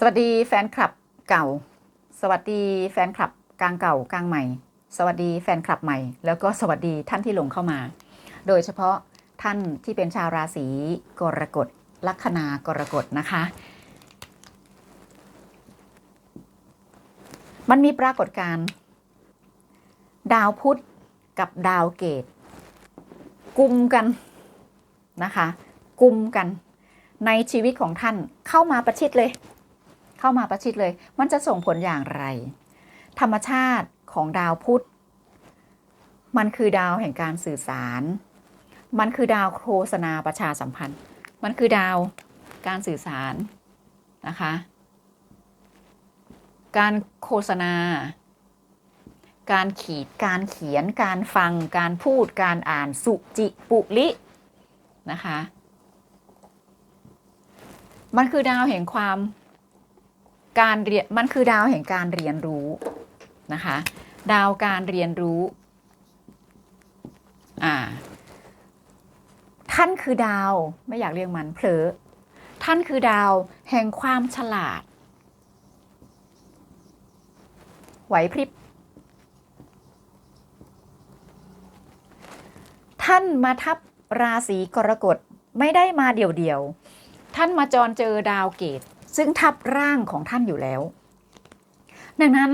สวัสดีแฟนคลับเก่า สวัสดีแฟนคลับกลางเก่ากลางใหม่ สวัสดีแฟนคลับใหม่ แล้วก็สวัสดีท่านที่ลงเข้ามา โดยเฉพาะท่านที่เป็นชาวราศีกรกฎลัคนากรกฎนะคะ มันมีปรากฏการณ์ดาวพุธกับดาวเกตกุมกันนะคะกุมกันในชีวิตของท่านเข้ามาประชิดเลย เข้ามาประชิดเลย มันจะส่งผลอย่างไร ธรรมชาติของดาวพุธ มันคือดาวแห่งการสื่อสาร มันคือดาวโฆษณาประชาสัมพันธ์ มันคือดาวการสื่อสารนะคะ การโฆษณา การขีด การเขียน การฟัง การพูด การอ่าน สุจิปุลิ นะคะ มันคือดาวแห่งความ การเรียนมันคือดาวแห่งการเรียนรู้นะคะ ดาวการเรียนรู้อ่าท่านคือดาวไม่อยากเรียกมันเผลอท่านคือดาวแห่งความฉลาด ไหวพริบ ท่านมาทับราศีกรกฎไม่ได้มาเดี่ยวๆ ท่านมาจรเจอดาวเกต ซึ่งทับร่างของท่านอยู่แล้ว ดังนั้น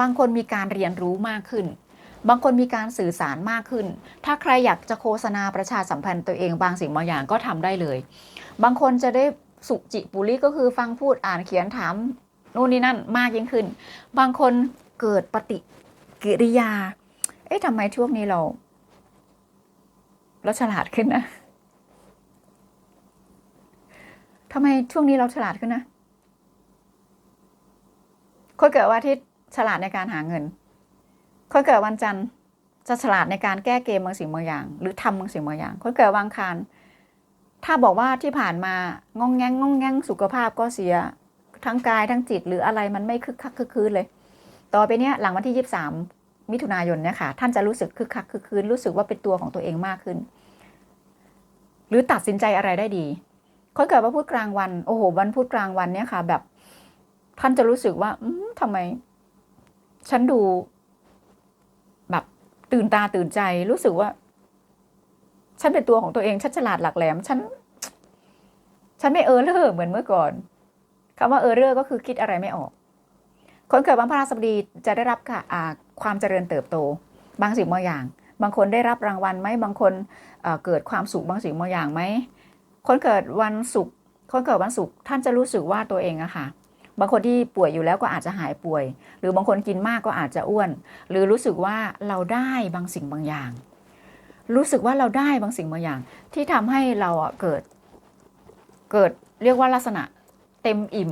บางคนมีการเรียนรู้มากขึ้น บางคนมีการสื่อสารมากขึ้น ถ้าใครอยากจะโฆษณาประชาสัมพันธ์ตัวเองบางสิ่งบางอย่างก็ทำได้เลย บางคนจะได้สุจิปุริก็คือฟังพูดอ่านเขียนถามนู่นนี่นั่นมากยิ่งขึ้น บางคนเกิดปฏิกิริยา เอ๊ะทำไมช่วงนี้เรา เราฉลาดขึ้นนะ ทำไมช่วงนี้เราฉลาดขึ้นนะคนเกิดวันอาทิตย์ฉลาดในการหาเงินคนเกิดวันจันทร์จะฉลาดในการแก้เกมบางสิ่งบางอย่าง หรือทำบางสิ่งบางอย่างคนเกิดวันอังคารถ้าบอกว่าที่ผ่านมางองแงงงองแงงสุขภาพก็เสียทั้งกายทั้งจิตหรืออะไรมันไม่คึกคักคึกคืนเลย ต่อไปเนี้ยหลังวันที่ 23 มิถุนายนเนี่ยค่ะ ท่านจะรู้สึกคึกคักคึกคืนรู้สึกว่าเป็นตัวของตัวเองมากขึ้น หรือตัดสินใจอะไรได้ดี คนเกิดวันพุธกลางวัน โอ้โห วันพุธกลางวันเนี่ยค่ะ แบบ ท่านจะรู้สึกว่า อืมทำไม ฉันดู แบบ ตื่นตาตื่นใจ รู้สึกว่า ฉันเป็นตัวของตัวเอง ฉันฉลาดหลักแหลม ฉัน ฉันไม่เออเลอเหมือนเมื่อก่อนคำว่าเออเลอก็คือคิดอะไรไม่ออก คนเกิดวันพฤหัสบดีจะได้รับค่ะความเจริญเติบโต บางสิ่งบางอย่าง บางคนได้รับรางวัลไหมบางคนเเกิดความสุขบางสิ่งบางอย่างไหม คนเกิดวันศุกร์คนเกิดวันศุกร์ท่านจะรู้สึกว่าตัวเองอะค่ะบางคนที่ป่วยอยู่แล้วก็อาจจะหายป่วย หรือบางคนกินมากก็อาจจะอ้วน หรือรู้สึกว่าเราได้บางสิ่งบางอย่าง รู้สึกว่าเราได้บางสิ่งบางอย่าง ที่ทำให้เราเกิด เกิดเรียกว่าลักษณะเต็มอิ่ม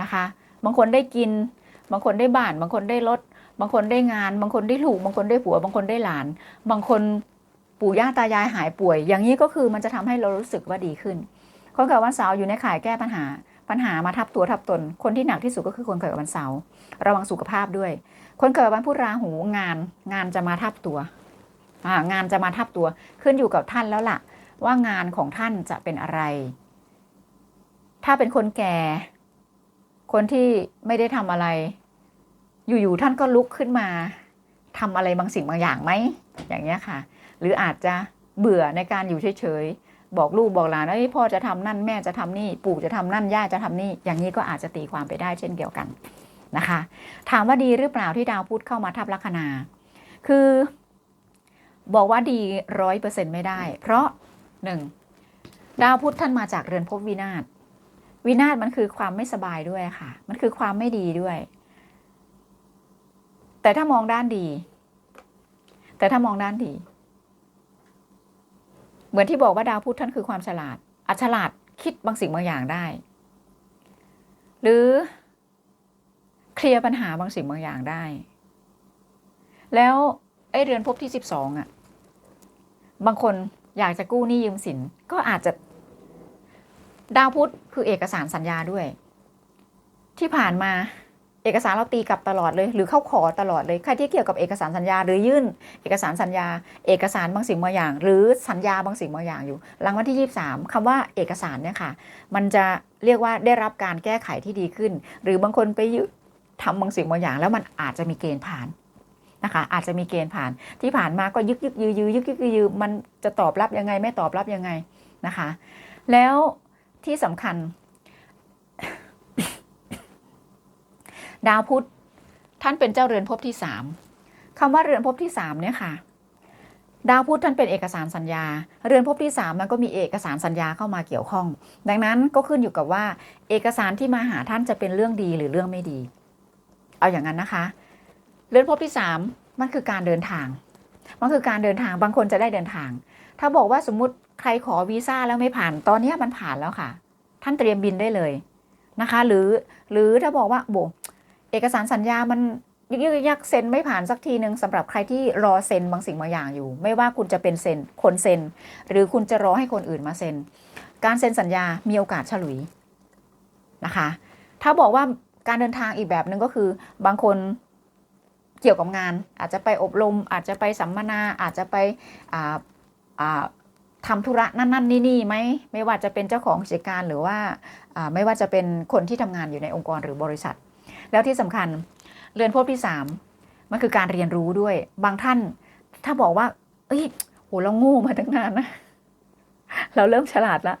นะคะ บางคนได้กิน บางคนได้บ้าน บางคนได้รถ บางคนได้งาน บางคนได้ลูก บางคนได้ผัว บางคนได้หลาน บางคน ปู่ย่าตายายหายป่วย อย่างนี้ก็คือมันจะทำให้เรารู้สึกว่าดีขึ้น คนเกิดวันเสาร์อยู่ในข่ายแก้ปัญหา ปัญหามาทับตัวทับตน คนที่หนักที่สุดก็คือคนเกิดวันเสาร์ระวังสุขภาพด้วย คนเกิดวันพุธราหูงาน งานจะมาทับตัวงานจะมาทับตัวขึ้นอยู่กับท่านแล้วล่ะ ว่างานของท่านจะเป็นอะไร ถ้าเป็นคนแก่ คนที่ไม่ได้ทำอะไร อยู่ๆท่านก็ลุกขึ้นมาทำอะไรบางสิ่งบางอย่างไหมอย่างเงี้ยค่ะ หรืออาจจะเบื่อในการอยู่เฉยๆ บอกลูกบอกหลานว่าเฮ้ยพ่อจะทำนั่นแม่จะทำนี่ ปู่จะทำนั่นย่าจะทำนี่ อย่างนี้ก็อาจจะตีความไปได้เช่นเดียวกันนะคะ ถามว่าดีหรือเปล่าที่ดาวพุธเข้ามาทับลัคนา คือ บอกว่าดีร้อยเปอร์เซ็นไม่ได้ เพราะหนึ่งดาวพุธท่านมาจากเรือนภพวินาศวินาศมันคือความไม่สบายด้วยค่ะ มันคือความไม่ดีด้วย แต่ถ้ามองด้านดี แต่ถ้ามองด้านดี เหมือนที่บอกว่าดาวพุธท่านคือความฉลาดอัจฉลาดคิดบางสิ่งบางอย่างได้ หรือเคลียร์ปัญหาบางสิ่งบางอย่างได้ แล้วไอ้เรือนภพที่สิบสองอะ บางคนอยากจะกู้หนี้ยืมสิน ก็อาจจะ ดาวพุธคือเอกสารสัญญาด้วย ที่ผ่านมา เอกสารเราตีกลับตลอดเลย หรือเข้าขอตลอดเลยใครที่เกี่ยวกับเอกสารสัญญา หรือยื่น เอกสารสัญญา เอกสารบางสิ่งบางอย่าง หรือสัญญาบางสิ่งบางอย่างอยู่หลังวันที่ 23คำว่าเอกสารเนี่ยค่ะมันจะเรียกว่าได้รับการแก้ไขที่ดีขึ้น หรือบางคนไปยื่นทำบางสิ่งบางอย่าง แล้วมันอาจจะมีเกณฑ์ผ่านนะคะอาจจะมีเกณฑ์ผ่านที่ผ่านมาก็ยึกยึกยือยืยึกยึกยือยือมันจะตอบรับยังไงไม่ตอบรับยังไงนะคะ แล้วที่สำคัญ ดาวพุธท่านเป็นเจ้าเรือนภพที่สามคำว่าเรือนภพที่สามเนี่ยค่ะ ดาวพุธท่านเป็นเอกสารสัญญา เรือนภพที่สามมันก็มีเอกสารสัญญาเข้ามาเกี่ยวข้อง ดังนั้นก็ขึ้นอยู่กับว่า เอกสารที่มาหาท่านจะเป็นเรื่องดีหรือเรื่องไม่ดี เอาอย่างนั้นนะคะ เรือนภพที่สามมันคือการเดินทาง มันคือการเดินทางบางคนจะได้เดินทาง ถ้าบอกว่าสมมุติใครขอวีซ่าแล้วไม่ผ่านตอนนี้มันผ่านแล้วค่ะ ท่านเตรียมบินได้เลยนะคะ หรือหรือถ้าบอกว่าโบ เอกสารสัญญามันยึกยึกยักเซ็นไม่ผ่านสักทีหนึ่งสำหรับใครที่รอเซ็นบางสิ่งบางอย่างอยู่ ไม่ว่าคุณจะเป็นเซ็นคนเซ็น หรือคุณจะรอให้คนอื่นมาเซ็น การเซ็นสัญญามีโอกาสฉลุยนะคะ ถ้าบอกว่าการเดินทางอีกแบบหนึ่งก็คือบางคนเกี่ยวกับงาน อาจจะไปอบรม อาจจะไปสัมมนาอาจจะไปอ่าอ่าทำธุระนั่นนั่นนี่นี่ไหมไม่ว่าจะเป็นเจ้าของกิจการหรือว่าอ่าไม่ว่าจะเป็นคนที่ทำงานอยู่ในองค์กรหรือบริษัท แล้วที่สำคัญเรือนภพที่สามมันคือการเรียนรู้ด้วย บางท่าน ถ้าบอกว่า เอ้ยโหเราโง่มาตั้งนานนะเราเริ่มฉลาดละ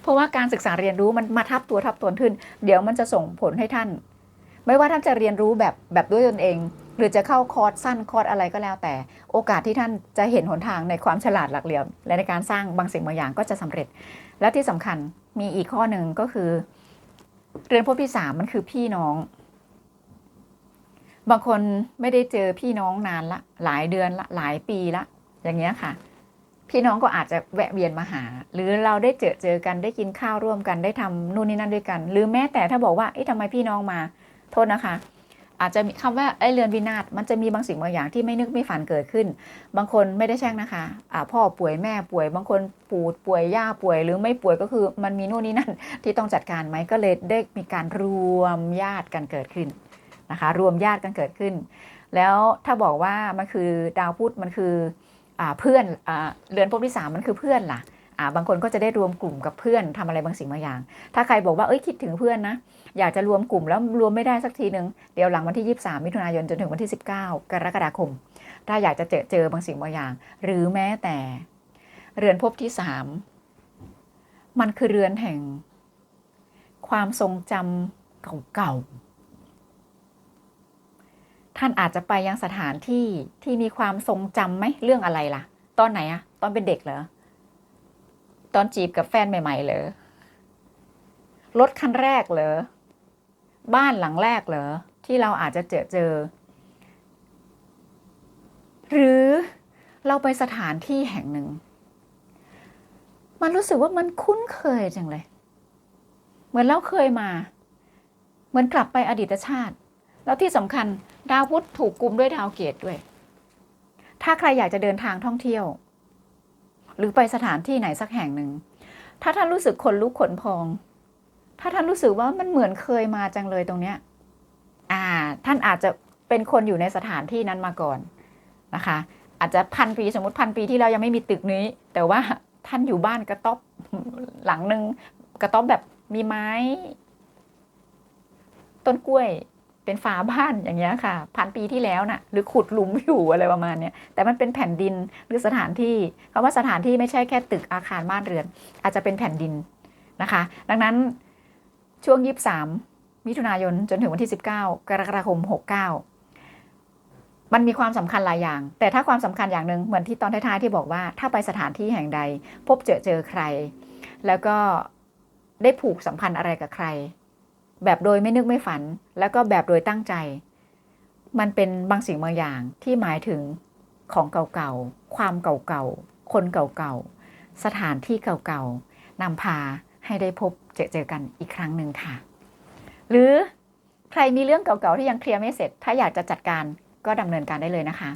เพราะว่าการศึกษาเรียนรู้มันมาทับตัวทับตนขึ้น เดี๋ยวมันจะส่งผลให้ท่าน ไม่ว่าท่านจะเรียนรู้แบบแบบด้วยตนเอง หรือจะเข้าคอร์สสั้นคอร์สอะไรก็แล้ว แต่โอกาสที่ท่านจะเห็นหนทางในความฉลาดหลักเหลี่ยม และในการสร้างบางสิ่งบางอย่างก็จะสำเร็จ และที่สำคัญมีอีกข้อหนึ่งก็คือ เรือนภพที่สามมันคือพี่น้อง บางคนไม่ได้เจอพี่น้องนานละ หลายเดือนละหลายปีละ อย่างเงี้ยค่ะ พี่น้องก็อาจจะแวะเวียนมาหา หรือเราได้เจอเจอกันได้กินข้าวร่วมกันได้ทำนู่นนี่นั่นด้วยกัน หรือแม้แต่ถ้าบอกว่าเอ๊ะทำไมพี่น้องมา โทษนะคะ อาจจะมีคำว่าไอ้เรือนวินาศมันจะมีบางสิ่งบางอย่างที่ไม่นึกไม่ฝันเกิดขึ้น บางคนไม่ได้แช่งนะคะอ่าพ่อป่วยแม่ป่วย บางคนปู่ป่วยย่าป่วยหรือไม่ป่วยก็คือมันมีนู่นนี่นั่นที่ต้องจัดการไหมก็เลยได้มีการรวมญาติกันเกิดขึ้นนะคะ รวมญาติกันเกิดขึ้น แล้วถ้าบอกว่ามันคือดาวพุธมันคืออ่าเพื่อนอ่าเรือนภพที่สามมันคือเพื่อนล่ะ บางคนก็จะได้รวมกลุ่มกับเพื่อนทำอะไรบางสิ่งบางอย่าง ถ้าใครบอกว่าเอ้ยคิดถึงเพื่อนนะ อยากจะรวมกลุ่มแล้วรวมไม่ได้สักทีหนึ่งเดี๋ยวหลังวันที่ 23 มิถุนายนจนถึงวันที่ 19 กรกฎาคม ถ้าอยากจะเจอเจอบางสิ่งบางอย่าง หรือแม้แต่เรือนภพที่สามมันคือเรือนแห่ง ความทรงจำเก่าๆท่านอาจจะไปยังสถานที่ที่มีความทรงจำไหมเรื่องอะไรล่ะ ตอนไหนอะตอนเป็นเด็กเหรอ ตอนจีบกับแฟนใหม่ ๆ เหรอ รถคันแรกเหรอ บ้านหลังแรกเหรอ ที่เราอาจจะเจอเจอ หรือเราไปสถานที่แห่งหนึ่ง มันรู้สึกว่ามันคุ้นเคยจังเลย เหมือนเราเคยมา เหมือนกลับไปอดีตชาติ แล้วที่สำคัญดาวพุธถูกกลุ่มด้วยดาวเกตด้วย ถ้าใครอยากจะเดินทางท่องเที่ยว หรือไปสถานที่ไหนสักแห่งหนึ่ง ถ้าท่านรู้สึกขนลุกขนพอง ถ้าท่านรู้สึกว่ามันเหมือนเคยมาจังเลยตรงเนี้ยอ่า ท่านอาจจะเป็นคนอยู่ในสถานที่นั้นมาก่อนนะคะ อาจจะพันปีสมมติพันปีที่เรายังไม่มีตึกนี้ แต่ว่าท่านอยู่บ้านกระต๊อบหลังหนึ่งกระต๊อบแบบมีไม้ ต้นกล้วย เป็นฝาบ้านอย่างเงี้ยค่ะ พันปีที่แล้วน่ะหรือขุดหลุมอยู่อะไรประมาณเนี้ยแต่มันเป็นแผ่นดินหรือสถานที่คำว่าสถานที่ไม่ใช่แค่ตึกอาคารบ้านเรือน อาจจะเป็นแผ่นดินนะคะ ดังนั้นช่วง 23 มิถุนายนจนถึงวันที่ 19 กรกฎาคม 69 มันมีความสำคัญหลายอย่าง แต่ถ้าความสำคัญอย่างหนึ่งเหมือนที่ตอนท้ายๆที่บอกว่า ถ้าไปสถานที่แห่งใด พบเจอเจอใคร แล้วก็ได้ผูกสัมพันธ์อะไรกับใคร แบบโดยไม่นึกไม่ฝัน แล้วก็แบบโดยตั้งใจ มันเป็นบางสิ่งบางอย่างที่หมายถึงของเก่าๆ ความเก่าๆ คนเก่าๆ สถานที่เก่าๆนำพาให้ได้พบเจอเจอกันอีกครั้งหนึ่งค่ะ หรือใครมีเรื่องเก่าๆ ที่ยังเคลียร์ไม่เสร็จ ถ้าอยากจะจัดการก็ดำเนินการได้เลยนะคะ